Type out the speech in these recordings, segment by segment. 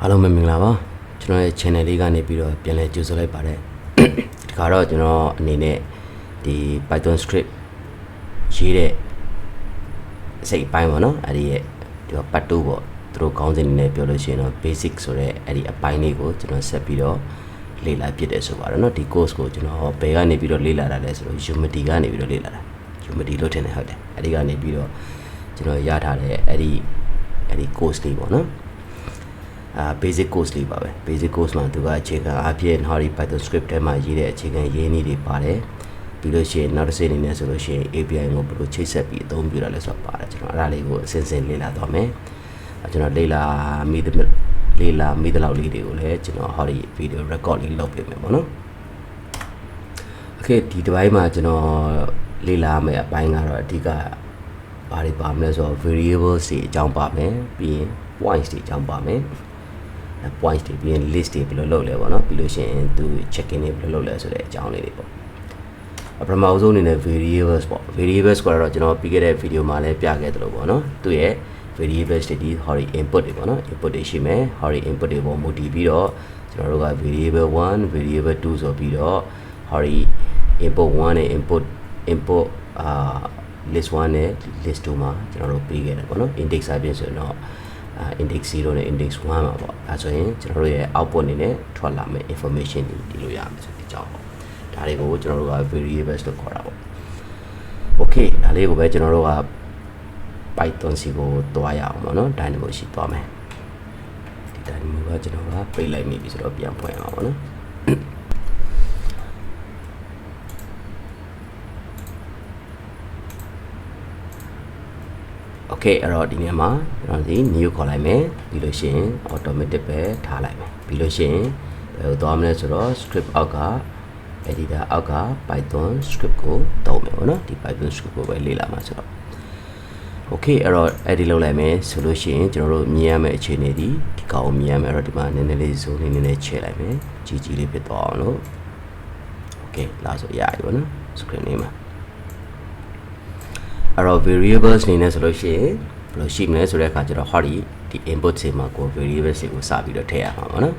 အားလုံးပဲမင်္ဂလာပါကျွန်တော်ရဲ့ channel လေးကနေပြီးတော့ပြန်လည်ကြိုဆိုလိုက်ပါတယ်ဒီခါတော့ကျွန်တော်အနေနဲ့ဒီ Python script ရေးတဲ့စိတ်အပိုင်းပေါ့နော်အဲ့ဒီရဲ့ဒီတော့ part 2ပေါ့သူတို့ခေါင်းစဉ်နဲ့ပြောလို့ရှိရင်တော့ basic ဆိုတဲ့အဲ့ဒီအပိုင်းလေးကိုကျွန်တော်ဆက်ပြီးတော့လေ့လာပြစ်တယ်ဆိုပါတော့เนาะဒီ course ကိုကျွန်တော်ဘယ်ကနေပြီးတော့လေ့လာတာလဲဆိုတော့ Unity ကနေပြီးတော့လေ့လာတာ Unity လို့ထင်တယ်ဟုတ်တယ်အဲ့ဒီကနေပြီးတော့ကျွန်တော်ရထားတဲ့အဲ့ဒီအဲ့ဒီ course လေးပေါ့နော် အာ basic course လေးပါပဲ basic course မှာသူကအခြေခံအပြင် Hardy Python script ထဲမှာရေးတဲ့အခြေခံရေးနည်းတွေပါတယ်ပြီးလို့ရှိရင်နောက်တစ်ဆင့်အနေနဲ့ဆိုလို့ရှိရင် API ကိုဘယ်လိုချိတ်ဆက်ပြီးအသုံးပြုရလဲဆိုတာပါတယ်ကျွန်တော်အဲ့ဒါလေးကိုအစဉ်စဉ်လေ့လာသွားမယ်အဲကျွန်တော်လေ့လာမိသလေ့လာမိသလောက်လေးတွေကိုလည်းကျွန်တော် Hardy video record လေးလုပ်ပေးမယ်ပေါ့နော် Okay ဒီတစ်ပိုင်းမှာကျွန်တော်လေ့လာမယ့်အပိုင်းကတော့အဓိကဘာတွေပါမလဲဆိုတော့ variables တွေအကြောင်းပါမယ်ပြီးရင် points တွေအကြောင်းပါမယ် points တွေပြီးရင် list တွေဘယ်လိုလုပ်လဲပေါ့နော်ပြီးလို့ရှိရင်သူ check in တွေဘယ်လိုလုပ်လဲဆိုတဲ့အကြောင်းလေးတွေပေါ့အပထမအဆုံးအနေနဲ့ variables ပေါ့ variables ကတော့ကျွန်တော်ပြီးခဲ့တဲ့ video မှာလည်းပြခဲ့သလိုပေါ့နော်သူရဲ့ variables တွေဒီ hori input တွေပေါ့နော် input တွေရှိမယ် hori input တွေပေါ်မူတည်ပြီးတော့ကျွန်တော်တို့က variable 1 variable 2ဆိုပြီးတော့ hori input 1နဲ့ input input အာ list 1နဲ့ list 2မှာကျွန်တော်တို့ပေးခဲ့တယ်ပေါ့နော် index အပြင်ဆိုရင်တော့အာ index 0နဲ့ index 1မှာပေါ့အဲဆိုရင်ကျွန်တော်တို့ရဲ့ output အနေနဲ့ထွက်လာမယ့် information တွေဒီလိုရမယ်ဆိုတဲ့အကြောင်းပေါ့ဒါတွေကိုကျွန်တော်တို့က variables လို့ခေါ်တာပေါ့ okay ဒါလေးကိုပဲကျွန်တော်တို့က Python စီကိုတွားရအောင်ပေါ့နော် Dynamo ရှိတွားမယ်ဒီ Dynamo ကကျွန်တော်ကပိတ်လိုက်မိပြီဆိုတော့ပြန်ဖွင့်အောင်ပေါ့နော် Okay အဲ့တော့ဒီနေရာမှာကျွန်တော်ဒီ new ခေါ်လိုက်မယ်ပြီးလို့ရှိရင် automatic ပဲထားလိုက်မယ်ပြီးလို့ရှိရင်ဘယ်လိုသွားမလဲဆိုတော့ script အောက်က editor အောက်က python script ကိုသုံးမယ်ပေါ့နော်ဒီ python script ကိုပဲလေ့လာမှာဆိုတော့ okay အဲ့တော့ edit လုပ်လိုက်မယ်ဆိုလို့ရှိရင်ကျွန်တော်တို့မြင်ရမယ့်အခြေအနေဒီဒီကောင်ကိုမြင်ရမယ်အဲ့တော့ဒီမှာနည်းနည်းလေး zoom လေးနည်းနည်းချဲ့လိုက်မယ်ကြီးကြီးလေးဖြစ်သွားအောင်လို့ okay လာဆိုရပြီပေါ့နော် screen လေးမှာ အဲ့တော့ variables အနေနဲ့ဆိုလို့ရှိရင်ဘယ်လိုရှိမလဲဆိုတဲ့အခါကျတော့ hori ဒီ input တွေမှာကို variables တွေကိုစပြီးတော့ထည့်ရမှာပေါ့နော်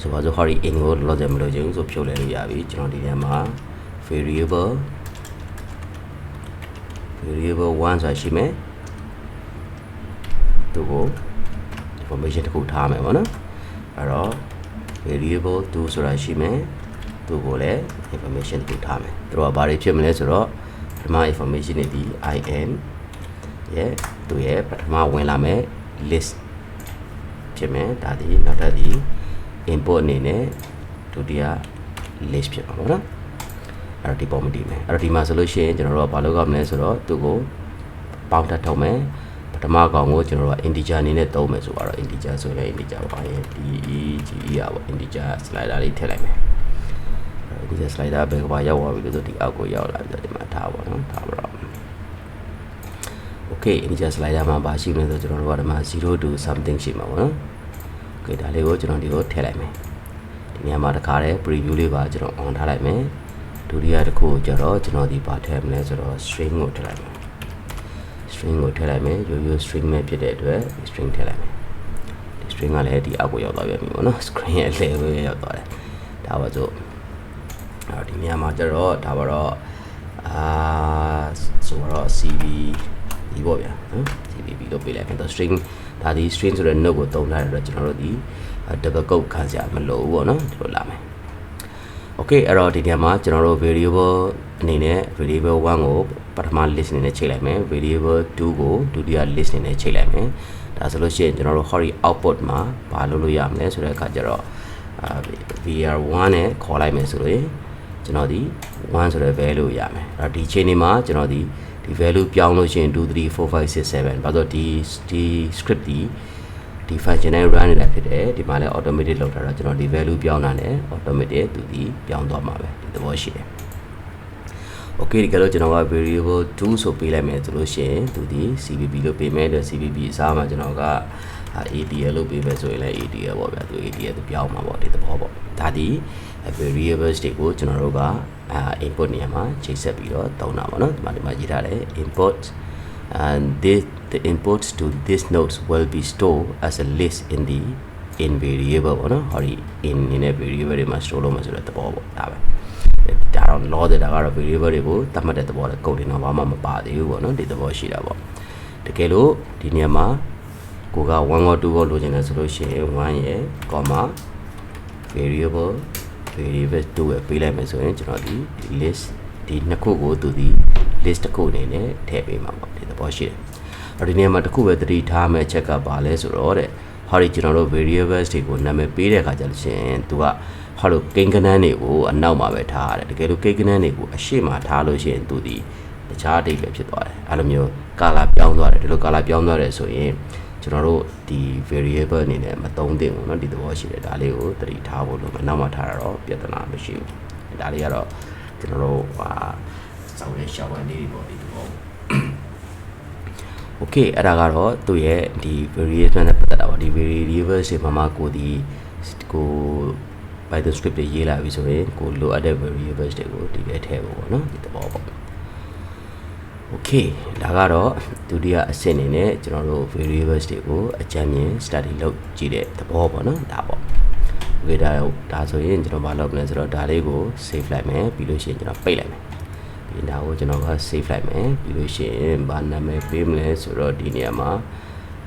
ဆိုပါစို့ hori in ကိုလောဆယ်မလို့ချင်ဘူးဆိုဖြုတ်လဲလို့ရပြီကျွန်တော်ဒီထဲမှာ variable variable 1ဆိုတာရှိမယ်သူကို information တစ်ခုထားမယ်ပေါ့နော်အဲ့တော့ variable 2ဆိုတာရှိမယ်သူကိုလည်း information တစ်ခုထားမယ်သူတို့ကဘာတွေဖြစ်မလဲဆိုတော့ပ ထမ information တွေဒီ in ရဲ့သူရဲ့ပထမဝင်လာမယ် list ဖြစ်မယ်ဒါဒီနောက်ထပ်ဒီ input အနေနဲ့ဒုတိယ list ဖြစ်မှာပေါ့နော်အဲ့တော့ဒီပုံမတည်မယ်အဲ့တော့ဒီမှာဆိုလို့ရှိရင်ကျွန်တော်တို့ကဘာလုပ်ရမလဲဆိုတော့သူကိုပေါင်းထပ်ထုတ်မယ်ပထမကောင်ကိုကျွန်တော်တို့က integer အနေနဲ့သုံးမယ်ဆိုတော့ integer ဆိုရင် integer ပါရင် d e g e อ่ะပေါ့ integer slider လေးထည့်လိုက်မယ် ဒီ slider ဘယ်ကပါရောက်သွားပြီလို့ဆိုဒီအောက်ကိုရောက်လာပြီဆိုဒီမှာထားပါတော့ထားပါတော့ okay integer slider မှာပါရှိမလဲဆိုကျွန်တော်တို့ကဒီမှာ0 to something ရှိမှာပေါ့နော် okay ဒါလေးကိုကျွန်တော်ဒီကိုထည့်လိုက်မယ်ဒီနေရာမှာတခါတည်း preview လေးပါကျွန်တော် on ထားလိုက်မယ်ဒုတိယတစ်ခုကျတော့ကျွန်တော်ဒီပါထည့်မလဲဆိုတော့ string ကိုထည့်လိုက်မယ် string ကိုထည့်လိုက်မယ်ရိုးရိုး string ပဲဖြစ်တဲ့အတွက် string ထည့်လိုက်မယ်ဒီ string ကလည်းဒီအောက်ကိုရောက်သွားပြန်ပြီပေါ့နော် screen ရဲ့ level ရဲ့ရောက်သွားတယ်ဒါပါဆို အဲ့တော့ဒီနေရာမှာကျတော့ဒါပါတော့အာဆိုတော့ cv ဒီပေါ့ဗျာနော် cvb လို့ပေးလိုက်မယ်တော့ string ဒါဒီ string ဆိုတဲ့ node ကိုသုံးထားတဲ့အတွက်ကျွန်တော်တို့ဒီ double quote ခံစရာမလိုဘူးပေါ့နော်ဒီလိုလာမယ် okay အဲ့တော့ဒီနေရာမှာကျွန်တော်တို့ variable အနေနဲ့ variable 1ကိုပထမ list အနေနဲ့ချိန်လိုက်မယ် variable 2ကိုဒုတိယ list အနေနဲ့ချိန်လိုက်မယ်ဒါဆိုလို့ရှိရင်ကျွန်တော်တို့ hori output မှာဘာလုပ်လို့ရမလဲဆိုတဲ့အခါကျတော့အာ vr1 နဲ့ခေါ်လိုက်မယ်ဆိုရင် ကျွန်တော်ဒီ1ဆိုတဲ့ value ရမယ်အဲ့တော့ဒီချိန်နေမှာကျွန်တော်ဒီဒီ value ပြောင်းလို့ရှိရင်2 3 4 5 6 7ဘာလို့ဒီဒီ script ဒီဒီ function နဲ့ run နေတာဖြစ်တယ်ဒီမှာလည်း automatic လောက်ထားတော့ကျွန်တော်ဒီ value ပြောင်းတာနဲ့ automatic သူဒီပြောင်းသွားမှာပဲဒီသဘောရှိတယ် okay ဒီကလို့ကျွန်တော်က variable 2ဆိုပေးလိုက်မယ်ဆိုလို့ရှိရင်သူဒီ cpp လို့ပေးမယ်တဲ့ cpp အစားမှာကျွန်တော်က ADL လို့ပေးမယ်ဆိုရင်လည်း ADL ပေါ့ဗျာသူ ADL သူပြောင်းမှာပေါ့ဒီသဘောပေါ့ဒါဒီ variables တွေကိုကျွန်တော်တို့ကအာ input နေရာမှာချိန်ဆက်ပြီးတော့သုံးတာပေါ့နော်ဒီမှာဒီမှာရေးထားတယ် input and this the inputs to this nodes will be stored as a list in the in variable ပေါ့နော်ဟောဒီ in နေနဲ့ variable တွေမှာ store လုပ်မှာဆိုတဲ့သဘောပေါ့ဒါပဲဒါတော့ law တဲ့ဒါကတော့ variable တွေကိုသတ်မှတ်တဲ့သဘောလေ code တွေတော့ဘာမှမပါသေးဘူးပေါ့နော်ဒီသဘောရှိတာပေါ့တကယ်လို့ဒီနေရာမှာ ကိုက1 or 2 or လိုချင်တယ်ဆိုလို့ရှိရင်1ရယ် comma variable variable 2ပဲပေးလိုက်မယ်ဆိုရင်ကျွန်တော်ဒီ list ဒီနှစ်ခုကိုသူဒီ list တစ်ခုအနေနဲ့ထည့်ပေးမှာပေါ့ဒီသဘောရှိတယ်အဲ့ဒီနေရာမှာတစ်ခုပဲသတိထားမယ့်အချက်ကဘာလဲဆိုတော့တဲ့ဟောဒီကျွန်တော်တို့ variables တွေကိုနာမည်ပေးတဲ့အခါကျလို့ရှိရင်သူကဟောလို့ကိန်းကနန်းတွေကိုအနောက်မှာပဲထားရတယ်တကယ်လို့ကိန်းကနန်းတွေကိုအရှေ့မှာထားလို့ရှိရင်သူဒီတခြားအတိတ်ပဲဖြစ်သွားတယ်အဲ့လိုမျိုးကာလာပြောင်းသွားတယ်ဒီလိုကာလာပြောင်းသွားတယ်ဆိုရင် ကျွန်တော်တို့ဒီ variable အနေနဲ့မသုံးသင့်ဘူးเนาะဒီသဘောရှိတယ်ဒါလေးကိုသတိထားဖို့လို့မနောက်မှထားတာတော့ပြဿနာမရှိဘူးဒါလေးကတော့ကျွန်တော်တို့ဟာစောင်းရရှောင်းရနေပေါ့ဒီသဘော okay အဲ့ဒါကတော့သူ့ရဲ့ဒီ variation နဲ့ပတ်သက်တာပါဒီ variable တွေမှာမှကိုဒီကို Python script တွေရေးလာပြီဆိုရင်ကိုလိုအပ်တဲ့ variables တွေကိုဒီထဲထည့်ဖို့ပေါ့နော်ဒီသဘောပေါ့ okay ဒါကတော့ဒုတိယအဆင့်အနေနဲ့ကျွန်တော်တို့ variables တွေကိုအကြမ်းမြင် study လုပ်ကြည့်တဲ့သဘောပေါ့နော်ဒါပေါ့ okay ဒါဒါဆိုရင်ကျွန်တော်မလုပ်မလဲဆိုတော့ဒါလေးကို save လိုက်မယ်ပြီးလို့ရှိရင်ကျွန်တော်ပိတ်လိုက်မယ်ဒီဒါကိုကျွန်တော်က save လိုက်မယ်ပြီးလို့ရှိရင်ဘာနာမည်ပေးမလဲဆိုတော့ဒီနေရာမှာ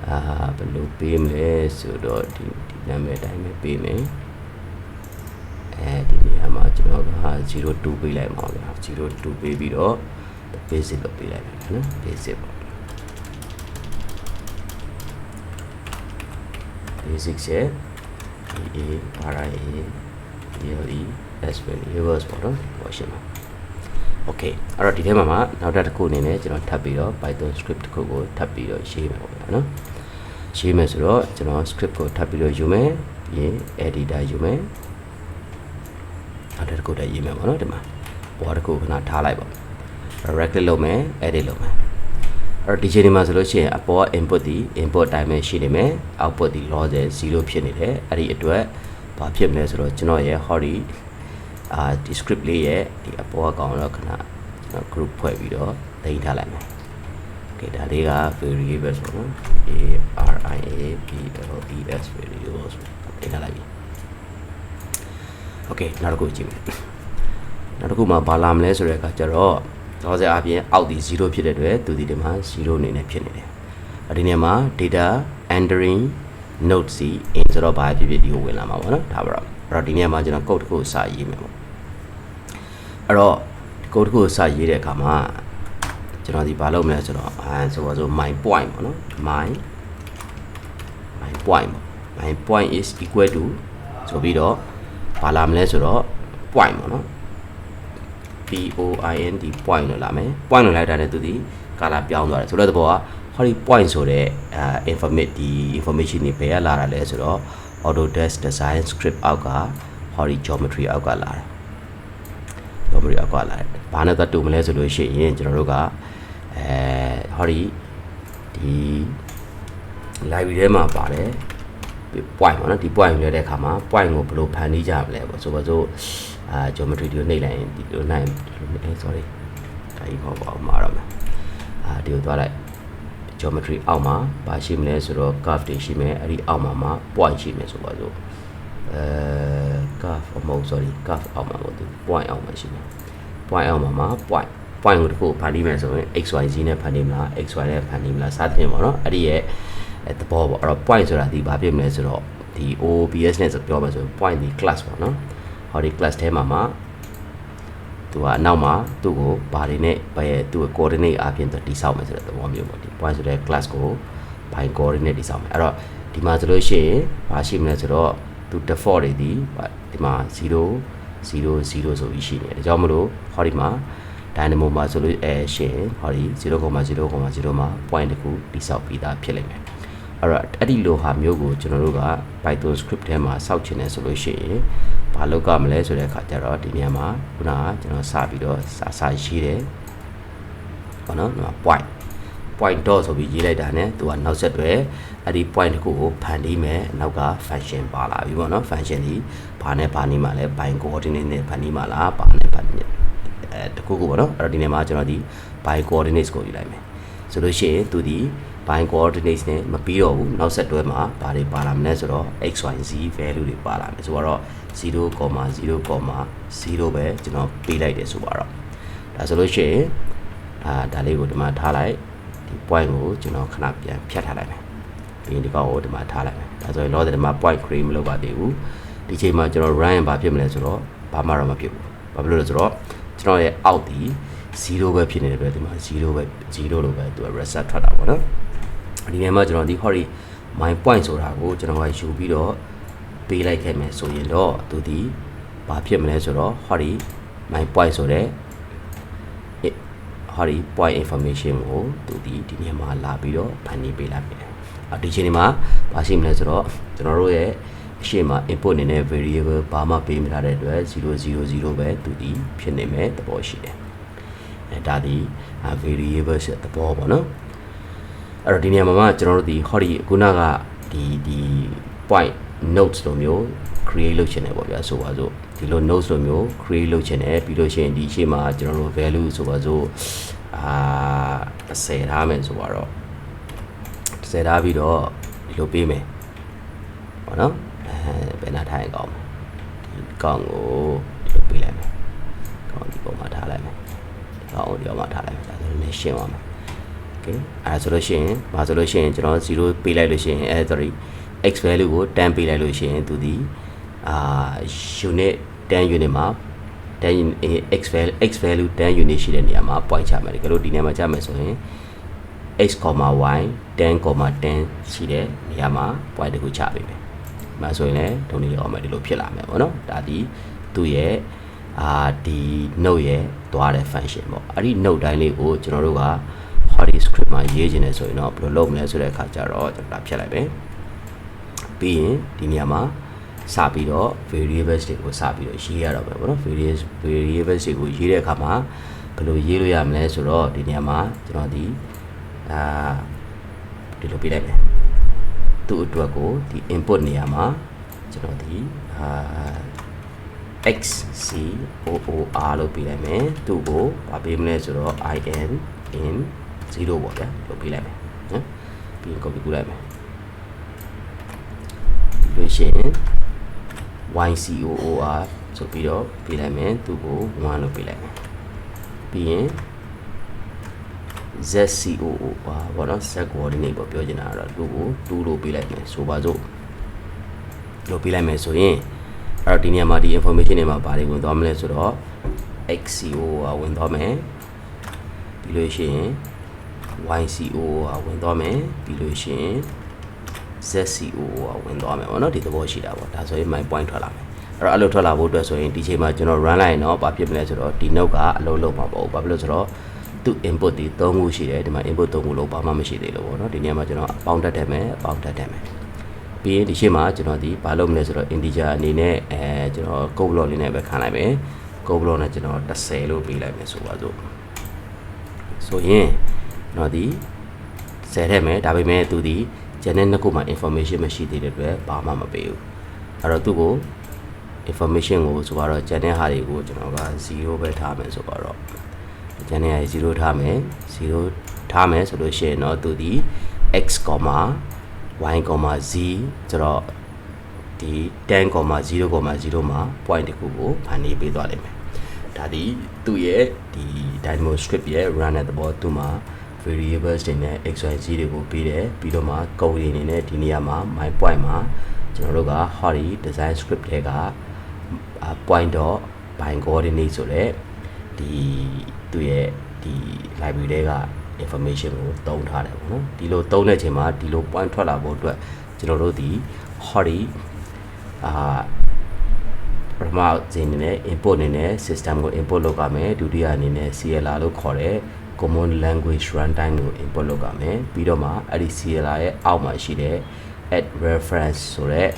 အာဘယ်လိုပေးမလဲဆိုတော့ဒီဒီနာမည်အတိုင်းပဲပေးမယ်အဲဒီနေရာမှာကျွန်တော်က02ပေးလိုက်ပါဗျာ02ပေးပြီးတော့ basic လို့ပေးလိုက်မယ်နော် basic ပေါ့ basic ရဲ့ A R I A L E S variables ပေါ့နော်ဟောရှင်းပါ Okay အဲ့တော့ဒီထဲမှာမှနောက်တစ်ခုအနေနဲ့ကျွန်တော်ထပ်ပြီးတော့ Python script တစ်ခုကိုထပ်ပြီးတော့ရေးမယ်ပေါ့ဗျာနော်ရေးမယ်ဆိုတော့ကျွန်တော် script ကိုထပ်ပြီးတော့ယူမယ်ပြီးရင် editor ယူမယ်နောက်တစ်ခုတည်းရေးမယ်ပေါ့နော်ဒီမှာဘောတစ်ခုခဏထားလိုက်ပါ right click လုပ်မယ် edit လုပ်မယ်အဲ့တော့ဒီချိန်ဒီမှာဆိုလို့ရှိရင်အပေါ် input ဒီ input အတိုင်းပဲရှိနေမယ် output ဒီ loss 0ဖြစ်နေတယ်အဲ့ဒီအတွက်ဘာဖြစ်မလဲဆိုတော့ကျွန်တော်ရဲ့ hori အာဒီ script လေးရဲ့ဒီအပေါ်အကောင်တော့ခဏကျွန်တော် group ဖွဲ့ပြီးတော့တင်ထားလိုက်မယ်။ Okay ဒါလေးက variables ပေါ့နော် A R I A B L E S variables တင်ထားလိုက်ပြီ။ Okay နောက်တစ်ခုကြည့်မယ်။နောက်တစ်ခုမှာဘာလာမလဲဆိုတဲ့အခါကျတော့ တော့စအပြင်အောက်ဒီ0ဖြစ်တဲ့အတွက်သူဒီဒီမှာ0အနေနဲ့ဖြစ်နေတယ်။အဲဒီနေရာမှာ data entering node c in ဆိုတော့ဘာဖြစ်ဖြစ်ဒီကိုဝင်လာမှာပေါ့နော်ဒါပါတော့အဲ့တော့ဒီနေရာမှာကျွန်တော် code တစ်ခုစာရေးမယ်ပေါ့အဲ့တော့ code တစ်ခုစာရေးတဲ့အခါမှာကျွန်တော်ဒီဘာလုပ်မလဲဆိုတော့အဲဆိုပါစို့ my point ပေါ့နော် my my point ပေါ့ my point is equal to ဆိုပြီးတော့ဘာလာမလဲဆိုတော့ point ပေါ့နော် P O I N D point လို့လာမယ် point လို့လိုက်တာနဲ့သူဒီကာလာပြောင်းသွားတယ်ဆိုတော့တဘောကဟောဒီ point ဆိုတဲ့အာ information ဒီ information တွေဘယ်ကလာတာလဲဆိုတော့ Autodesk Design Script အောက်ကဟောဒီ geometry အောက်ကလာတယ် geometry အောက်ကလာတယ်ဘာနဲ့တော့တူမလဲဆိုလို့ရှိရင်ကျွန်တော်တို့ကအဲဟောဒီဒီ library ထဲမှာပါတယ် point ပေါ့နော်ဒီ point ရွေးတဲ့အခါမှာ point ကိုဘယ်လိုဖန်တီးကြမလဲပေါ့ဆိုပါစို့ အာ geometry ကိုနှိပ်လိုက်ရင်ဒီလိုနိုင်အဲ sorry ဒါကြီးခေါ်ပါအောင်မှာတော့မယ်အာဒီကိုသွားလိုက် geometry အောက်မှာဘာရှိမလဲဆိုတော့ curve တွေရှိမယ်အဲ့ဒီအောက်မှာမှာ point ရှိမယ်ဆိုပါစို့အဲ curve အမဟုတ် sorry curve အောက်မှာပေါ့သူ point အောက်မှာရှိမယ် point အောက်မှာမှာ point point ကိုတစ်ခုဖန်တီးမယ်ဆိုရင် xyz နဲ့ဖန်တီးမလား xy နဲ့ဖန်တီးမလားစသဖြင့်ပေါ့နော်အဲ့ဒီရဲ့အဲသဘောပေါ့အဲ့တော့ point ဆိုတာဒီဘာဖြစ်မလဲဆိုတော့ဒီ OBS နဲ့ဆိုပြောမယ်ဆိုရင် point ဒီ class ပေါ့နော် ဟောဒီ class ထဲမှာမှာသူကအနောက်မှာသူ့ကိုဘာတွေနဲ့ဘယ်သူ့ coordinate အပြင်တိဆောက်မယ်ဆိုတဲ့သဘောမျိုးပေါ့ဒီ point ဆိုတဲ့ class ကို by coordinate တိဆောက်မယ်အဲ့တော့ဒီမှာဆိုလို့ရှိရင်ဘာရှိမလဲဆိုတော့သူ default တွေဒီဒီမှာ0 0 0ဆိုပြီးရှိနေတယ်ဒါကြောင့်မလို့ဟောဒီမှာ dynamo မှာဆိုလို့အဲရှင်ဟောဒီ0.0.0မှာ point တခုတိဆောက်ပြီးသားဖြစ်လိမ့်မယ် အဲ့တော့အဲ့ဒီလိုဟာမျိုးကိုကျွန်တော်တို့က Python script ထဲမှာစောက်ချင်တယ်ဆိုလို့ရှိရင်ဘာလုပ်ရမလဲဆိုတဲ့အခါကျတော့ဒီနေရာမှာခုနကကျွန်တော်စပြီးတော့စာစာရေးတယ်ဟောနော်ဒီမှာ point point dot ဆိုပြီးရေးလိုက်တာ ਨੇ သူကနောက်ဆက်တွဲအဲ့ဒီ point တစ်ခုကိုဖန်တီးမယ်နောက်က function ပါလာပြီပေါ့နော် function ဒီဘာနဲ့ဘာနေမှာလဲ by coordinate နဲ့ဖန်တီးမှာလားဘာနဲ့ဖန်တီးအဲတခုခုပေါ့နော်အဲ့တော့ဒီနေရာမှာကျွန်တော်ဒီ by coordinates ကိုယူလိုက်မယ်ဆိုလို့ရှိရင်သူဒီ bind coordinates နဲ့မပြီးတော့ဘူးနောက်ဆက်တွဲမှာဘာတွေပါလာမလဲဆိုတော့ x y z value တွေပါလာမယ်ဆိုတော့0.0.0ပဲကျွန်တော်ပေးလိုက်တယ်ဆိုပါတော့ဒါဆိုလို့ရှိရင်အာဒါလေးကိုဒီမှာထားလိုက်ဒီ point ကိုကျွန်တော်ခဏပြန်ဖြတ်ထားလိုက်မယ်ပြီးရင်ဒီကောင်ကိုဒီမှာထားလိုက်မယ်ဒါဆိုရင်တော့ဒီမှာ point create မလုပ်ပါသေးဘူးဒီချိန်မှာကျွန်တော် run ရင်ဘာဖြစ်မလဲဆိုတော့ဘာမှတော့မဖြစ်ဘူးဘာဖြစ်လို့လဲဆိုတော့ကျွန်တော်ရဲ့ out ဒီ 0ပဲဖြစ်နေတယ်ပဲဒီမှာ0ပဲ0လို့ပဲသူက reset ထွက်တာပေါ့နော်ဒီနေရာမှာကျွန်တော်ဒီ hori my point ဆိုတာကိုကျွန်တော်ကယူပြီးတော့ပေးလိုက်ခဲ့မယ်ဆိုရင်တော့သူဒီဘာဖြစ်မလဲဆိုတော့ hori my point ဆိုတဲ့ hori point information ကိုသူဒီဒီနေရာမှာလာပြီးတော့ဖန်တီးပေးလိုက်မယ်အဒီချိန်ဒီမှာဘာရှိမလဲဆိုတော့ကျွန်တော်တို့ရဲ့အရှိမ input အနေနဲ့ variable ဘာမှပေးမထားတဲ့အတွက်000ပဲသူဒီဖြစ်နေမယ်သဘောရှိတယ်အဲ ဒါဒီ variable ဆိုတဲ့သဘောပေါ့နော်အဲ့တော့ဒီနေရာမှာမှကျွန်တော်တို့ဒီဟောဒီခုနကဒီဒီ point notes လိုမျိုး create လုပ်ချင်တယ်ပေါ့ဗျာဆိုပါစို့ဒီလို notes လိုမျိုး create လုပ်ချင်တယ်ပြီးလို့ရှိရင်ဒီရှေ့မှာကျွန်တော်တို့ value ဆိုပါစို့အာ10ထားမယ်ဆိုတော့10ထားပြီးတော့ဒီလိုပေးမယ်ပေါ့နော်အဲဘယ်နာထားရင်ကောင်းမလဲဒီကောင်ကိုဒီလိုပေးလိုက်မယ်ကောင်ဒီပုံမှာထားလိုက်မယ် ဒီကောင်ကိုဒီကောင်မှာထားလိုက်မယ်ဒါဆိုရင်ရှင်းသွားမယ် okay အဲဆိုလို့ရှိရင်ဘာဆိုလို့ရှိရင်ကျွန်တော်0ပေးလိုက်လို့ရှိရင်အဲ sorry x value ကို10ပေးလိုက်လို့ရှိရင်သူဒီအာ unit 10 unit မှာ10 x value x value 10 unit ရှိတဲ့နေရာမှာ point ချမယ်တကယ်လို့ဒီနေရာမှာချမယ်ဆိုရင် x, y 10,10ရှိတဲ့နေရာမှာ point တစ်ခုချပေးမယ်။ဒါဆိုရင်လည်းဒုံနေရောမယ်ဒီလိုဖြစ်လာမယ်ပေါ့နော်။ဒါဒီသူ့ရဲ့ အာဒီ note ရဲ့သွားတဲ့ function ပေါ့။အဲ့ဒီ note တိုင်းလေးကိုကျွန်တော်တို့က Hori script မှာရေးခြင်းနဲ့ဆိုရင်တော့ဘယ်လိုလုပ်မလဲဆိုတဲ့အခါကျတော့ကျွန်တော်ဖြတ်လိုက်မယ်။ပြီးရင်ဒီနေရာမှာစပြီးတော့ variables တွေကိုစပြီးတော့ရေးရတော့ပဲပေါ့နော် variables variables တွေကိုရေးတဲ့အခါမှာဘယ်လိုရေးလို့ရမလဲဆိုတော့ဒီနေရာမှာကျွန်တော်ဒီအာဒီလိုပြလိုက်မယ်သူ့အတွက်ကိုဒီ input နေရာမှာကျွန်တော်ဒီအာ x c o o r လို့ပြလိုက်မယ်သူ့ကိုဗာပေးမလဲဆိုတော့ i n in 0ပေါ့ဗျာလို့ပြလိုက်မယ်နော်ပြီးရင် copy ကူးလိုက်မယ်ပြီးလို့ရှိရင် y c o o r ဆိုပြီးတော့ပြလိုက်မယ်သူ့ကို1လို့ပြလိုက်မယ်ပြီးရင် ZCOO ပါဘောနော် Z coordinate ပေါ့ပြောချင်တာကတော့သူ့ကို2လို့ပေးလိုက်မယ်ဆိုပါစို့လို့ပေးလိုက်မယ်ဆိုရင် အဲ့တော့ဒီနေရာမှာဒီ information တွေမှာဘာတွေဝင်သွားမလဲဆိုတော့ XCO ကဝင်သွားမယ်ပြီးလို့ရှိရင် YCO ကဝင်သွားမယ်ပြီးလို့ရှိရင် ZCO ကဝင်သွားမယ်ပေါ့နော်ဒီသဘောရှိတာပေါ့ဒါဆိုရင် my point ထွက်လာမယ်အဲ့တော့အဲ့လိုထွက်လာဖို့အတွက်ဆိုရင်ဒီချိန်မှာကျွန်တော် run လိုက်ရင်တော့ဘာဖြစ်မလဲဆိုတော့ဒီ note ကအလုံးလုံးမှာပေါ့ဘာဖြစ်လို့ဆိုတော့သူ input ဒီ3ခုရှိတယ်ဒီမှာ input 3ခုလုံးဘာမှမရှိသေးလို့ပေါ့နော်ဒီနေရာမှာကျွန်တော်အပေါင်းတက်တယ်မယ်အပေါင်းတက်တယ်မယ် ပြီးရင်ဒီရှေ့မှာကျွန်တော်ဒီဘာလုပ်မလဲဆိုတော့ integer အနေနဲ့အဲကျွန်တော် code block လေးနဲ့ပဲခံလိုက်မယ် code block နဲ့ကျွန်တော်30လို့ပေးလိုက်မယ်ဆိုပါစို့ဆိုရင်ကျွန်တော်ဒီ10ထည့်မယ်ဒါပေမဲ့သူဒီကျန်တဲ့နှစ်ခုမှာ information မရှိသေးတဲ့အတွက်ဘာမှမပေးဘူးအဲ့တော့သူ့ကို information ကိုဆိုတော့ကျန်တဲ့ဟာတွေကိုကျွန်တော်က0ပဲထားမယ်ဆိုတော့ကျန်တဲ့ဟာ0ထားမယ်0ထားမယ်ဆိုလို့ရှိရင်တော့သူဒီ x, y, z ဆိုတော့ဒီ 10, 0, မှာ point တစ်ခုကိုဖန်တီးပေးသွားလိမ့်မယ်ဒါဒီသူ့ရဲ့ဒီ dynamo script ရဲ့ run တဲ့သဘောသူ့မှာ variables တွေနဲ့ xyz တွေကိုပေးတယ်ပြီးတော့မှ code တွေအနေနဲ့ဒီနေရာမှာ my point မှာကျွန်တော်တို့က hori design script တွေက point dot bind coordinate ဆိုတဲ့ဒီသူ့ရဲ့ဒီ library တွေက information ကိုတုံးထားတယ်ပေါ့နော်ဒီလိုတုံးတဲ့အချိန်မှာဒီလို point ထွက်လာဖို့အတွက်ကျွန်တော်တို့ဒီ hori အာပထမစဉ်အနေနဲ့ input အနေနဲ့ system ကို input လုပ်ရမယ်ဒုတိယအနေနဲ့ CLR လို့ခေါ်တဲ့ common language runtime ကို input လုပ်ရမယ်ပြီးတော့မှအဲ့ဒီ CLR ရဲ့အောက်မှာရှိတဲ့ add reference ဆိုတဲ့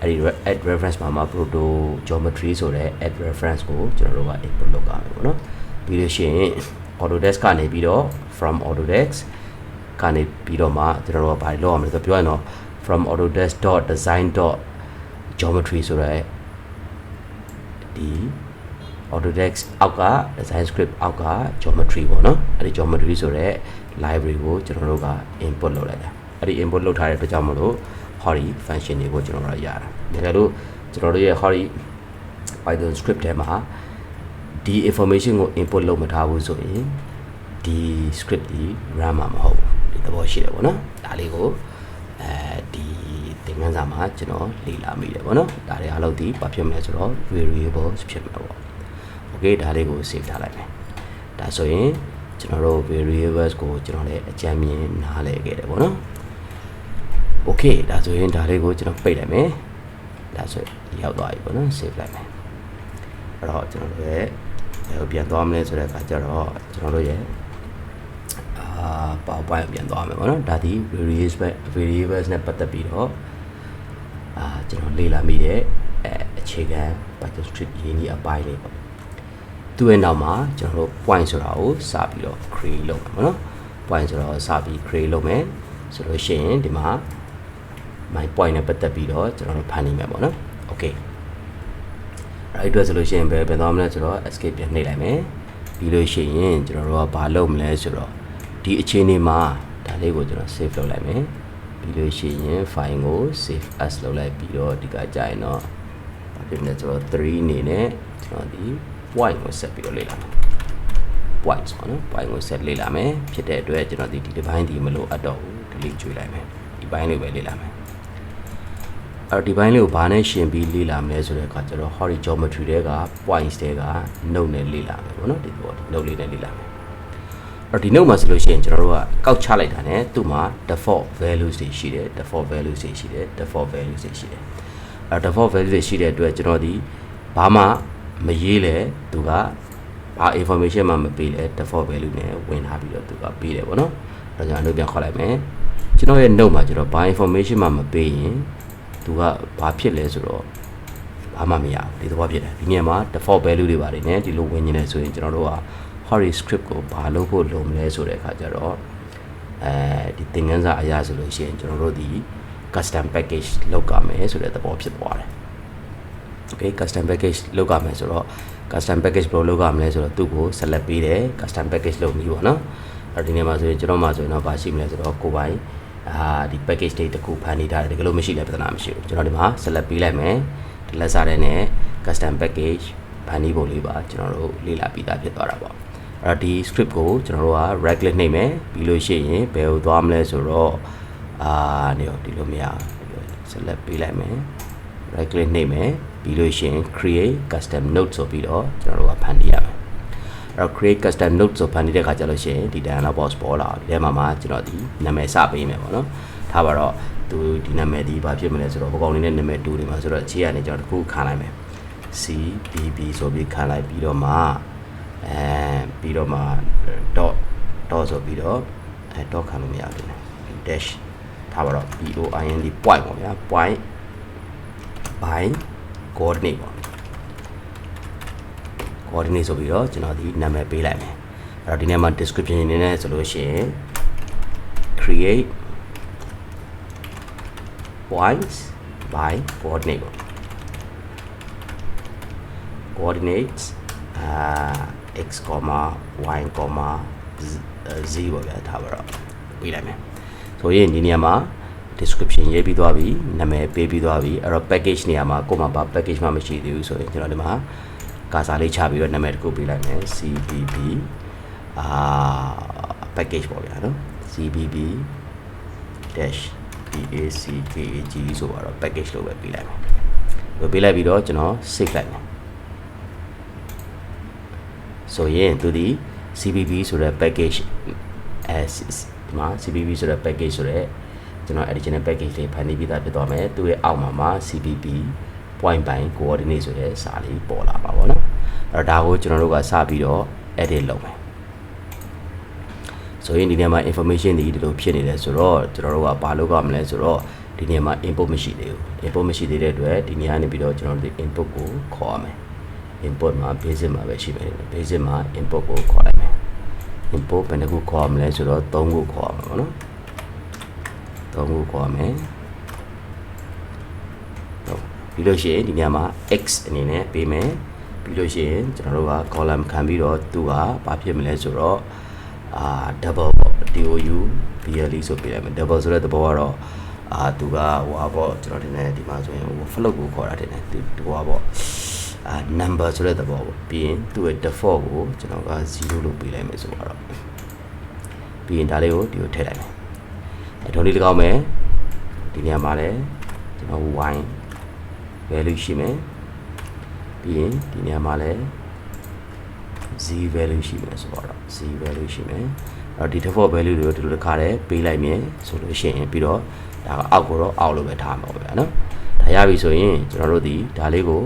အဲ့ဒီ add reference မှာမှာ proto geometry ဆိုတဲ့ add reference ကိုကျွန်တော်တို့က input လုပ်ရမယ်ပေါ့နော်ပြီးလို့ရှိရင် Autodesk ကနေပြီးတော့ from Autodesk ကနေပြီးတော့မှကျွန်တော်တို့ကဘာလုပ်ရမလဲဆိုတော့ပြောရင်တော့ from autodesk.design.geometry ဆိုတဲ့ဒီ Autodesk အောက်က design script အောက်က geometry ပေါ့နော်အဲ့ဒီ geometry ဆိုတဲ့ library ကိုကျွန်တော်တို့က input လုပ်လိုက်တာအဲ့ဒီ input လုပ်ထားတဲ့အတွက်ကြောင့်မလို့ Hori function တွေကိုကျွန်တော်တို့ရတာဒါကြလို့ကျွန်တော်တို့ရဲ့ Hori Python script ထဲမှာဒီ information ကို input လုပ်မထားဘူးဆိုရင် ဒီ script ဒီ run မှာမဟုတ်ဘူးဒီသဘောရှိတယ်ပေါ့နော်ဒါလေးကိုအဲဒီသင်ခန်းစာမှာကျွန်တော်လေ့လာမိတယ်ပေါ့နော်ဒါတွေအားလုံးဒီဘာဖြစ်မလဲဆိုတော့ variables ဖြစ်မှာပေါ့ okay ဒါလေးကို save ထားလိုက်မယ်ဒါဆိုရင်ကျွန်တော်တို့ variables ကိုကျွန်တော်လည်းအကြမ်းမြင်နားလည်ခဲ့တယ်ပေါ့နော် okay ဒါဆိုရင်ဒါလေးကိုကျွန်တော်ပိတ်လိုက်မယ်ဒါဆိုရောက်သွားပြီပေါ့နော် save လိုက်မယ်အဲ့တော့ကျွန်တော်တို့ရဲ့ဘယ်ကိုပြန်သွားမလဲဆိုတဲ့အခါကျတော့ကျွန်တော်တို့ရဲ့ အာ PowerPoint ကိုပြန်သွားမယ်ပေါ့နော်ဒါဒီ variables variables နဲ့ပတ်သက်ပြီးတော့အာကျွန်တော်လေ့လာမိတဲ့အဲအခြေခံ Python script ရင်းနှီးအပိုင်းလေးပေါ့သူ့ရဲ့နောက်မှာကျွန်တော်တို့ point ဆိုတာကိုစပြီးတော့ create လုပ်မယ်ပေါ့နော် point ဆိုတော့စပြီး create လုပ်မယ်ဆိုလို့ရှိရင်ဒီမှာ my point နဲ့ပတ်သက်ပြီးတော့ကျွန်တော်တို့ဖန်နေမယ်ပေါ့နော် okay အဲ့ဒီအတွက်ဆိုလို့ရှိရင်ဘယ်ဘယ်သွားမလဲဆိုတော့ escape ပြန်နှိပ်လိုက်မယ်ပြီးလို့ရှိရင်ကျွန်တော်တို့ကဘာလုပ်မလဲဆိုတော့ ဒီအခြေအနေမှာဒါလေးကိုကျွန်တော် save လုပ်လိုက်မယ်ပြီးလို့ရှိရင် file ကို save as လုပ်လိုက်ပြီးတော့ဒီကကြာရင်တော့ဘာဖြစ်မလဲဆိုတော့3အနေနဲ့ကျွန်တော်ဒီ point ကိုဆက်ပြီးတော့လေ့လာမယ် points ပေါ့နော် point ကိုဆက်လေ့လာမယ်ဖြစ်တဲ့အတွက်ကျွန်တော်ဒီဒီဒီဘိုင်းဒီမလို့အပ်တော့ဘူး delete ကျွေးလိုက်မယ်ဒီဘိုင်းလေးပဲလေ့လာမယ်အဲ့ဒီဘိုင်းလေးကိုဘာနဲ့ရှင်ပြီးလေ့လာမလဲဆိုတဲ့အခါကျတော့ hori geometry တွေက points တွေက node နဲ့လေ့လာမယ်ပေါ့နော်ဒီပေါ့ဒီ node လေးနဲ့လေ့လာမယ် အဲ့ဒီ node မှာဆိုလို့ရှိရင်ကျွန်တော်တို့ကကောက်ချလိုက်တာ ਨੇ သူ့မှာ default values တွေရှိတယ် default values တွေရှိတယ် default values တွေရှိတယ်အဲ့ default values တွေရှိတဲ့အတွက်ကျွန်တော်ဒီဘာမှမရေးလဲသူကဘာ information မှမပေးလဲ default value နဲ့ဝင်ထားပြီးတော့သူကပေးတယ်ပေါ့နော်အဲ့ဒါကြောင့်အလုပ်ပြန်ခေါ်လိုက်မယ်ကျွန်တော်ရဲ့ note မှာကျွန်တော်ဘာ information မှမပေးရင်သူကဘာဖြစ်လဲဆိုတော့ဘာမှမရဘူးဒီသဘောဖြစ်တယ်ဒီနေရာမှာ default value တွေပါတယ်ねဒီလိုဝင်နေတယ်ဆိုရင်ကျွန်တော်တို့က Hori script ကိုဘာလုပ်ဖို့လုပ်မလဲဆိုတဲ့အခါကျတော့အဲဒီသင်ခန်းစာအရာဆိုလို့ရှိရင်ကျွန်တော်တို့ဒီ custom package လောက်ကြမယ်ဆိုတဲ့သဘောဖြစ်သွားတယ် okay custom package လောက်ကြမယ်ဆိုတော့ custom package ဘယ်လိုလုပ်ကြမလဲဆိုတော့သူ့ကို select ပေးတယ် custom package လုပ်ပြီးပေါ့နော်အဲ့ဒီနေရာမှာဆိုရင်ကျွန်တော်မှဆိုရင်တော့ဘာရှိမလဲဆိုတော့ကိုယ်ပိုင်အာဒီ package တွေတခုဖန်တီးထားတယ်တကယ်လို့မရှိလဲပြဿနာမရှိဘူးကျွန်တော်ဒီမှာ select ပေးလိုက်မယ်ဒီလက်စားတဲ့နဲ့ custom package ဖန်တီးပုံလေးပါကျွန်တော်တို့လေ့လာပြီးသားဖြစ်သွားတာပေါ့ အဲ့တော့ဒီ script ကိုကျွန်တော်တို့က right click နှိပ်မယ်ပြီးလို့ရှိရင်ဘယ်ကိုသွားမလဲဆိုတော့အာနေရောဒီလိုမရဘူး select ပေးလိုက်မယ် right click နှိပ်မယ်ပြီးလို့ရှိရင် create custom node ဆိုပြီးတော့ကျွန်တော်တို့ကဖန်တီးရမယ်အဲ့တော့ create custom node ဆိုဖန်တီးတဲ့အခါကျလို့ရှိရင်ဒီ dialog box ပေါ်လာဒီထဲမှာမှာကျွန်တော်ဒီနာမည်စပေးမယ်ပေါ့နော်ထားပါတော့သူဒီနာမည်ဒီဘာဖြစ်မလဲဆိုတော့ဟိုကောင်လေးနဲ့နာမည်တူနေမှာဆိုတော့အခြေကနေကျွန်တော်တခုခံလိုက်မယ် CBB ဆိုပြီးခံလိုက်ပြီးတော့မှ အဲပြီးတော့မှ dot dot ဆိုပြီးတော့အဲ dot ခံလို့မရဘူး dash ထားပါတော့ point point ပေါ့ဗျာ point by coordinate ပေါ့ coordinate ဆိုပြီးတော့ကျွန်တော်ဒီနာမည်ပေးလိုက်မယ်အဲ့တော့ဒီနေ့မှာ description အနေနဲ့ဆိုလို့ရှိရင် create points by coordinate ပေါ့ coordinates အာ x, y, z ပေါ့ဗျာထားပါတော့ပေးလိုက်မယ်ဆိုရင်ဒီနေရာမှာ description ရေးပြီးသွားပြီနာမည်ပေးပြီးသွားပြီအဲ့တော့ package နေရာမှာကိုယ်မှာဘာ package မှမရှိသေးဘူးဆိုရင်ကျွန်တော်ဒီမှာကာစာလေးချပြီးတော့နာမည်တစ်ခုပေးလိုက်မယ် CBB အာ package ပေါ့ဗျာနော် CBB dash PACKAG ဆိုတော့ package လို့ပဲပေးလိုက်မယ်ဝယ်ပေးလိုက်ပြီးတော့ကျွန်တော် save လိုက်မယ် ဆိုရင်သူဒီ CBB ဆိုတဲ့ package အဲဒီမှာ CBB ဆိုတဲ့ package ဆိုတဲ့ကျွန်တော် additional package လေးဖန်တီးပြီးသားဖြစ်သွားမယ်သူရဲ့အောက်မှာမှာ CBB point by coordinate ဆိုတဲ့စာလေးပေါ်လာပါဘောနော်အဲ့တော့ဒါကိုကျွန်တော်တို့ကစပြီးတော့ edit လုပ်မယ်ဆိုရင်ဒီနေရာမှာ information တွေဒီလိုဖြစ်နေတယ်ဆိုတော့ကျွန်တော်တို့ကဘာလုပ်ရမလဲဆိုတော့ဒီနေရာမှာ input မရှိသေးဘူး input မရှိသေးတဲ့အတွက်ဒီနေရာနေပြီးတော့ကျွန်တော်တို့ input ကိုခေါ်ရမယ် input မှာ basic မှာပဲရှိမယ် basic မှာ input ကိုခေါ်လိုက်မယ် input ဘယ်နှခုခေါ်ရမလဲဆိုတော့3ခုခေါ်ရမှာပေါ့နော်3ခုခေါ်ရမယ်ဟုတ်ပြီးလို့ရှိရင်ဒီညမှာ x အနေနဲ့ပေးမယ်ပြီးလို့ရှိရင်ကျွန်တော်တို့က column ခံပြီးတော့သူကဘာဖြစ်မလဲဆိုတော့အာ double ပေါ့ DOU BLE ဆိုပြလိုက်မယ် double ဆိုတဲ့သဘောကတော့အာသူကဟိုဟာပေါ့ကျွန်တော်တင်နေဒီမှာဆိုရင်ဟို float ကိုခေါ်တာတင်တယ်ဒီဟိုဟာပေါ့ အာ number ဆိုတဲ့သဘောပေါ့ပြီးရင်သူ့ရဲ့ default ကိုကျွန်တော်က0လို့ပေးလိုက်မယ်ဆိုတော့ပြီးရင်ဒါလေးကိုဒီကိုထည့်လိုက်မယ်အဲထုံးလေးတစ်ကောက်မယ်ဒီနေရာမှာလည်းကျွန်တော် y value ရှိမယ်ပြီးရင်ဒီနေရာမှာလည်း z value ရှိမယ်ဆိုတော့ z value ရှိမယ်အဲ့တော့ဒီ default value တွေကိုဒီလိုတစ်ခါတည်းပေးလိုက်မယ်ဆိုလို့ရှိရင်ပြီးတော့ဒါကအောက်ကိုတော့အောက်လို့ပဲထားမှာပါဗျာနော်ဒါရပြီဆိုရင်ကျွန်တော်တို့ဒီဒါလေးကို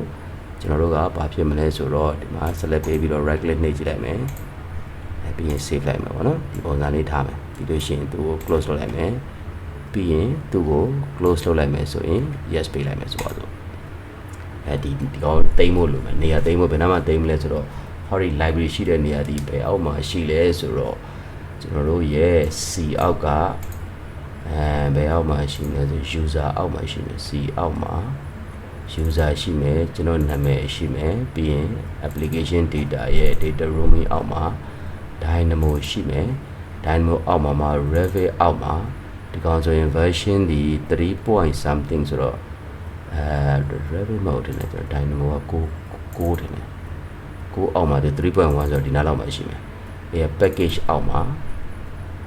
ကျွန်တော်တို့ကဘာဖြစ်မလဲဆိုတော့ဒီမှာ select ပေးပြီးတော့ right click နှိပ်ကြည့်လိုက်မယ်အဲပြီးရင် save လိုက်မယ်ပေါ့နော်ဒီပုံစံလေးထားမယ်ပြီးလို့ရှိရင်သူ့ကို close လုပ်လိုက်မယ်ပြီးရင်သူ့ကို close လုပ်လိုက်မယ်ဆိုရင် yes ပေးလိုက်မယ်ဆိုတော့အဲဒီဒီကောင်တိမ့်ဖို့လိုမယ်နေရာတိမ့်ဖို့ဘယ်နှမှာတိမ့်မလဲဆိုတော့ဟောဒီ library ရှိတဲ့နေရာဒီဘယ်အောက်မှာရှိလဲဆိုတော့ကျွန်တော်တို့ရဲ့ C အောက်ကအဲဘယ်အောက်မှာရှိလဲဆို user အောက်မှာရှိမယ် C အောက်မှာ user ရှိမယ်ကျွန်တော်နာမည်ရှိမယ်ပြီးရင် application data ရဲ့ data roaming အောက်မှာ dynamo ရှိမယ် dynamo အောက်မှာမှာ revit အောက်မှာဒီကောင်ဆိုရင် version ဒီ3 point something ဆိုတော့အဲ revit mode တင်တယ်ကျွန်တော် dynamo က6 6တင်တယ်ကိုအောက်မှာဒီ3.1ဆိုတော့ဒီနားလောက်မှာရှိမယ်။အဲ package အောက်မှာ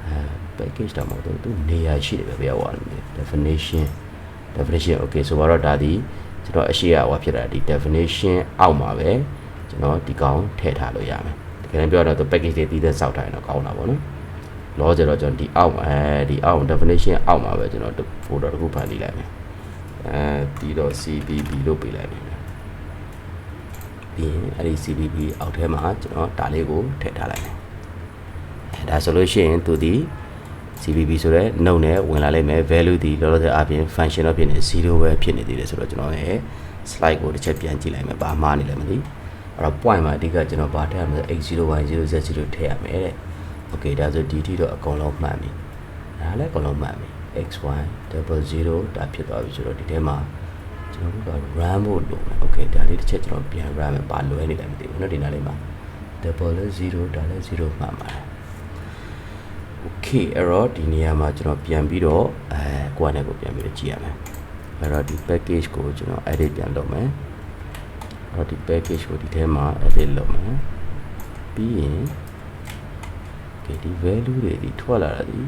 အဲ package တောင်မှတော့သူနေရာရှိတယ်ပဲပြောရအောင် definition definition okay ဆိုတော့ဒါဒီ ကျွန်တော်အရှိရဟောဖြစ်တာဒီ definition အောက်မှာပဲကျွန်တော်ဒီကောင်ထည့်ထားလို့ရမယ်။တကယ်တမ်းပြောတော့သူ package တွေတည်တဲ့စောက်ထားရင်တော့ကောင်းတာပေါ့နော်။လောကြတော့ကျွန်တော်ဒီအောက်အဲဒီအောက် definition အောက်မှာပဲကျွန်တော် folder တစ်ခုဖန်တီးလိုက်မယ်။အဲဒီတော့ cpp လို့ပေးလိုက်မယ်။ပြီးရင်အဲ့ဒီ CPP အောက်ထဲမှာကျွန်တော်ဒါလေးကိုထည့်ထားလိုက်မယ်အဲဒါဆိုလို့ရှိရင်သူဒီ CPP ဆိုတဲ့ node နဲ့ဝင်လာလိမ့်မယ် value ဒီလောလောဆယ်အပြင် function တော့ဖြစ်နေ0ပဲဖြစ်နေသေးတယ်ဆိုတော့ကျွန်တော်ရဲ့ slide ကိုတစ်ချက်ပြန်ကြည့်လိုက်မယ်ဘာမှနေလဲမသိအဲ့တော့ point မှာအဓိကကျွန်တော်ဗာထည့်ရမယ် x0y0z0 ထည့်ရမယ်တဲ့ okay ဒါဆိုဒီထိတော့အကုန်လုံးမှန်ပြီဒါလည်းအကုန်လုံးမှန်ပြီ xy 00ဒါဖြစ်သွားပြီဆိုတော့ဒီထဲမှာကျွန်တော်တို့က run ဖို့လုပ်မယ် okay ဒါလေးတစ်ချက်ကျွန်တော်ပြန် run မယ်ဘာလွဲနေလဲမသိဘူးเนาะဒီနားလေးမှာ double လည်း0ဒါလည်း0မှန်ပါတယ် okay အဲ့တော့ဒီနေရာမှာကျွန်တော်ပြန်ပြီးတော့အဲကိုယ့်အနေကိုပြန်ပြီးတော့ကြည့်ရမယ်အဲ့တော့ဒီ package ကိုကျွန်တော် edit ပြန်လုပ်မယ်အဲ့တော့ဒီ package ကိုဒီထဲမှာ edit လုပ်မယ်ပြီးရင် okay ဒီ value တွေဒီထွက်လာတာဒီ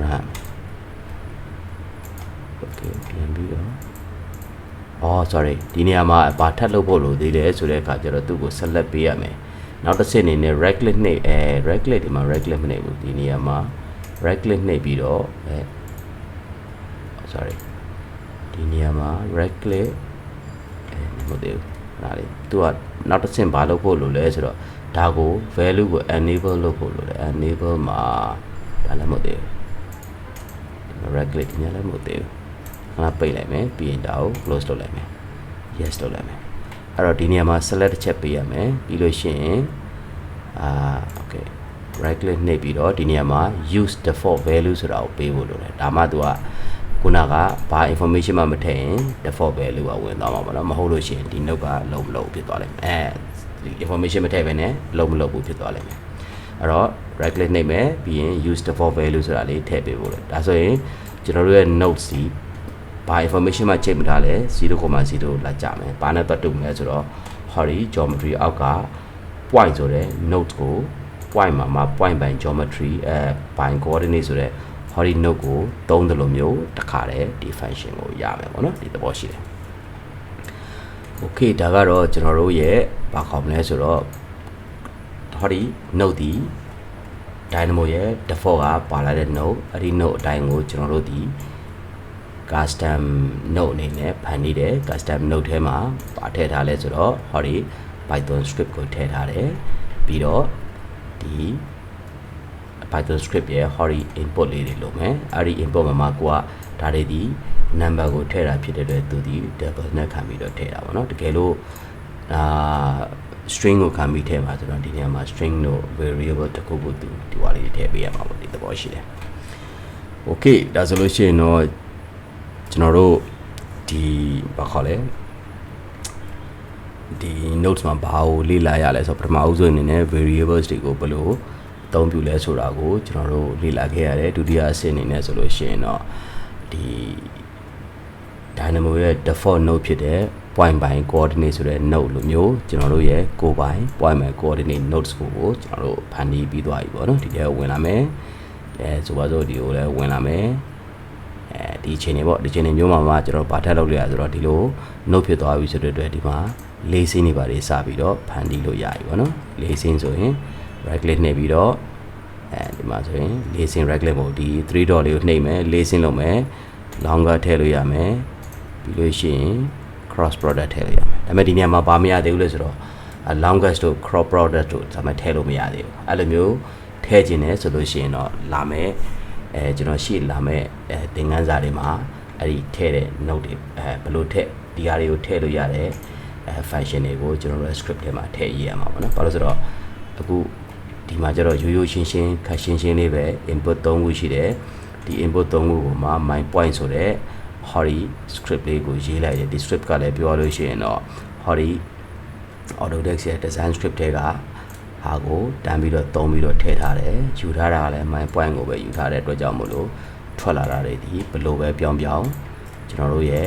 run okay ပြန်ပြီးတော့အော် sorry ဒီနေရာမှာဘာထပ်လုပ်ဖို့လိုသေးလဲဆိုတဲ့အခါကျတော့သူ့ကို select ပေးရမယ် နောက်တစ်ဆင့်အနေနဲ့ right click နှိပ်အဲ right click ဒီမှာ right click မနှိပ်ဘူးဒီနေရာမှာ right click နှိပ်ပြီးတော့အဲ sorry ဒီနေရာမှာ right click အဲမဟုတ်သေးဘူးဒါလေးသူကနောက်တစ်ဆင့်ဘာလုပ်ဖို့လိုလဲဆိုတော့ဒါကို value ကို enable လုပ်ဖို့လိုတယ် enable မှာဒါလည်းမဟုတ်သေးဘူး right click ညလည်းမဟုတ်သေးဘူးခဏပိတ်လိုက်မယ်ပြီးရင်ဒါကို close လုပ်လိုက်မယ် yes လုပ်လိုက်မယ် အဲ့တော့ဒီနေရာမှာ select တစ်ချက်ပေးရမယ်ပြီးလို့ရှိရင်အာ okay right click နှိပ်ပြီးတော့ဒီနေရာမှာ use default value ဆိုတာကိုပေးဖို့လိုတယ်ဒါမှသူကခုနကဘာ information မှမထည့်ရင် default value ကဝင်သွားမှာပေါ့နော်မဟုတ်လို့ရှိရင်ဒီ note ကလုံးမလုံးဖြစ်သွားလိမ့်မယ်အဲဒီ information မထည့်ဘဲနဲ့လုံးမလုံးဘူးဖြစ်သွားလိမ့်မယ်အဲ့တော့ right click နှိပ်မယ်ပြီးရင် use default value ဆိုတာလေးထည့်ပေးဖို့လေဒါဆိုရင်ကျွန်တော်တို့ရဲ့ notes စီ ဘာ information မှချိန်မထားလဲ0.0လာကြမယ်ဘာနဲ့ပတ်တူမလဲဆိုတော့ hori geometry အောက်က point ဆိုတဲ့ note ကို point မှာမှာ point by geometry အဲ by coordinate ဆိုတဲ့ hori note ကိုသုံးတယ်လို့မျိုးတခါတည်းဒီ function ကိုရမယ်ပေါ့နော်ဒီသဘောရှိတယ် okay ဒါကတော့ကျွန်တော်တို့ရဲ့ဘာခေါ်မလဲဆိုတော့ဟောဒီ note ဒီ dynamo ရဲ့ default ကပါလာတဲ့ node အဲ့ဒီ node အတိုင်းကိုကျွန်တော်တို့ဒီ custom node အနေနဲ့ဖန်တီးတယ် custom node ထဲမှာပါထည့်ထားလဲဆိုတော့ဟောဒီ python script ကိုထည့်ထားတယ်ပြီးတော့ဒီ python script ရဲ့ hori input လေးတွေလုပ်မယ်အဲ့ဒီ input မှာမှာကိုကဒါတွေဒီ number ကိုထည့်တာဖြစ်တဲ့အတွက်သူဒီ double နဲ့ခံပြီးတော့ထည့်တာပေါ့နော်တကယ်လို့အာ string ကိုခံပြီးထည့်မှာဆိုတော့ဒီနေရာမှာ string တို့ variable တစ်ခုခုသူဒီဟာလေးထည့်ပေးရမှာပေါ့ဒီသဘောရှိတယ် okay ဒါဆိုလို့ရှိရင်တော့ ကျွန်တော်တို့ဒီဘာခေါ်လဲဒီ notes မှာဘာကိုလေ့လာရလဲဆိုတော့ပထမအဦးဆုံးအနေနဲ့ variables တွေကိုဘယ်လိုအသုံးပြုလဲဆိုတာကိုကျွန်တော်တို့လေ့လာခဲ့ရတယ်ဒုတိယအဆင့်အနေနဲ့ဆိုလို့ရှိရင်တော့ဒီ Dynamo ရဲ့ default node ဖြစ်တဲ့ point by coordinate ဆိုတဲ့ node လိုမျိုးကျွန်တော်တို့ရဲ့ကိုယ်ပိုင် point by coordinate nodes ကိုကိုကျွန်တော်တို့ဖန်တီးပြီးသွားပြီပေါ့နော်ဒီထဲကိုဝင်လာမယ်အဲဆိုပါစို့ဒီကိုလည်းဝင်လာမယ် အဲဒီအချိန်နေပေါ့ဒီအချိန်နေမျိုးမှာမှကျွန်တော်ဗာထက်လုပ်လိုက်ရဆိုတော့ဒီလို note ဖြစ်သွားပြီဆိုတဲ့အတွက်ဒီမှာလေးစင်းတွေပါလေးစပြီးတော့ဖန်တီးလို့ရပြီပေါ့နော်လေးစင်းဆိုရင် right click နှိပ်ပြီးတော့အဲဒီမှာဆိုရင်လေးစင်း right click မို့ဒီ3 dot လေးကိုနှိပ်မယ်လေးစင်းလုပ်မယ် longer ထည့်လို့ရမယ်ပြီးလို့ရှိရင် cross product ထည့်လို့ရမယ်ဒါပေမဲ့ဒီနေရာမှာဘာမရသေးဘူးလဲဆိုတော့ longest တို့ crop product တို့ဒါမှထည့်လို့မရသေးဘူးအဲ့လိုမျိုးထည့်ခြင်းနဲ့ဆိုလို့ရှိရင်တော့လာမယ် အဲကျွန်တော်ရှေ့လာမယ်အဲသင်ခန်းစာတွေမှာအဲ့ဒီထည့်တဲ့ note တွေအဲဘယ်လိုထည့်ဒီဟာတွေကိုထည့်လို့ရတယ်အဲ function တွေကိုကျွန်တော်တို့ script ထဲမှာထည့်ရေးရမှာပေါ့နော်ဘာလို့ဆိုတော့အခုဒီမှာကျတော့ရိုးရိုးရှင်းရှင်းခက်ရှင်းရှင်းလေးပဲ input 3ခုရှိတယ်ဒီ input 3ခုကိုမှ my point ဆိုတဲ့ Hori script လေးကိုရေးလိုက်တယ်ဒီ script ကလည်းပြောလို့ရှိရင်တော့ Hori Autodesk ရဲ့ design script တွေက ဟာကိုတန်းပြီးတော့သုံးပြီးတော့ထည့်ထားတယ်ယူထားတာကလည်း my point ကိုပဲယူထားတဲ့အတွက်ကြောင့်မို့လို့ထွက်လာတာတွေဒီဘယ်လိုပဲပြောင်းပြောင်းကျွန်တော်တို့ရဲ့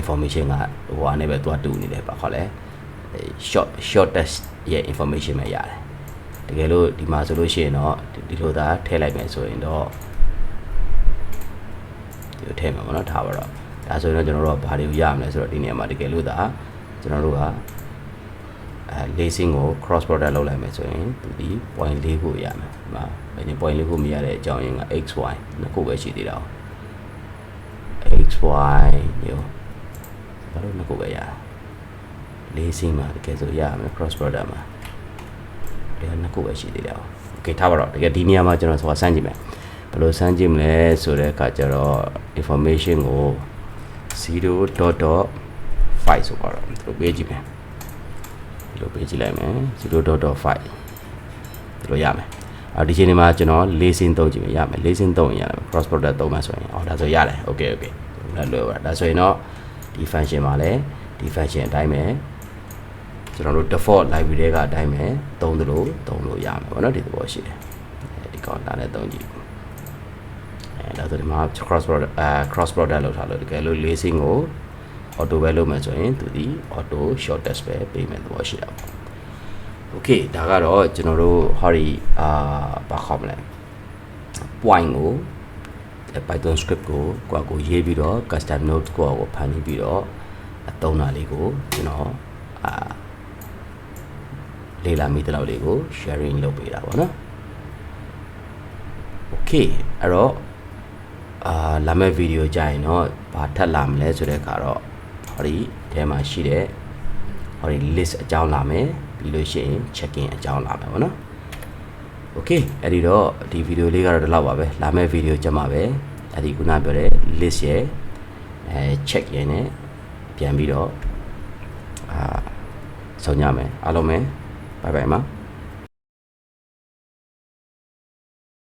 information ကဟိုအနေပဲသွားတူနေတယ်ပါခေါ်လဲ short short test ရဲ့ information ပဲရတယ်တကယ်လို့ဒီမှာဆိုလို့ရှိရင်တော့ဒီလိုသာထည့်လိုက်မယ်ဆိုရင်တော့ဒီလိုထည့်မှာပေါ့နော်ထားပါတော့ဒါဆိုရင်တော့ကျွန်တော်တို့ကဘာတွေကိုရမလဲဆိုတော့ဒီနေရာမှာတကယ်လို့သာကျွန်တော်တို့က အဲ lacing ကို cross product လုပ်လိုက်မယ်ဆိုရင်သူဒီ point ၄ခုရမယ်ဒီမှာဘယ်နေ point ၄ခုမရတဲ့အကြောင်းရင်းက x y နှစ်ခုပဲရှိသေးတာ哦 x y မျိုးဘာလို့နှစ်ခုပဲရတာ lacing မှာတကယ်ဆိုရမယ် cross product မှာဒီကနှစ်ခုပဲရှိသေးတယ်哦 okay ထားပါတော့တကယ်ဒီနေရာမှာကျွန်တော်ဆိုတာစမ်းကြည့်မယ်ဘယ်လိုစမ်းကြည့်မလဲဆိုတဲ့အခါကျတော့ information ကို0.5ဆိုတော့သူတို့ပေးကြည့်မယ်ဒီ လိုပေးကြည့်လိုက်မယ်0.5ဒီလိုရမယ်အော်ဒီချိန်ဒီမှာကျွန်တော် lacing သုံးကြည့်မယ်ရမယ် lacing သုံးရင်ရတယ် cross product သုံးမှဆိုရင်အော်ဒါဆိုရတယ် okay okay ဒါလွယ်ပါဒါဆိုရင်တော့ဒီ function မှာလည်းဒီ function အတိုင်းပဲကျွန်တော်တို့ default library တွေကအတိုင်းပဲသုံးသလိုသုံးလို့ရမယ်ပေါ့နော်ဒီသဘောရှိတယ်အဲဒီကောင်တာနဲ့သုံးကြည့်အဲဒါဆိုဒီမှာ cross product အဲ cross product လောက်ထားလို့တကယ်လို့ lacing ကို auto ပဲလုပ်မယ်ဆိုရင်သူဒီ auto short test ပဲပေးမယ်သဘောရှိတာပေါ့ okay ဒါကတော့ကျွန်တော်တို့ hori အာဘာခေါ်မလဲ point ကို Python script ကိုကိုယ့်ကိုရေးပြီးတော့ custom node ကိုယ့်ကိုဖန်တီးပြီးတော့အသုံးတာလေးကိုကျွန်တော်အာလေ့လာမိတဲ့လောက်လေးကို sharing လုပ်ပေးတာပေါ့နော် okay အဲ့တော့အာလာမယ့်ဗီဒီယိုကြရင်တော့ဘာထပ်လာမလဲဆိုတဲ့အခါတော့ ဟောဒီထဲမှာရှိတဲ့ဟောဒီ list အကြောင်းလာမယ်ပြီးလို့ရှိရင် check in အကြောင်းလာမယ်ပေါ့နော် okay အဲ့ဒီတော့ဒီဗီဒီယိုလေးကတော့ဒီလောက်ပါပဲလာမယ့်ဗီဒီယိုကြမှာပဲအဲ့ဒီခုနပြောတဲ့ list ရဲ့အဲ check ရဲ့နဲ့ပြန်ပြီးတော့အာဆုံးကြမယ်အားလုံးပဲ bye bye ပါ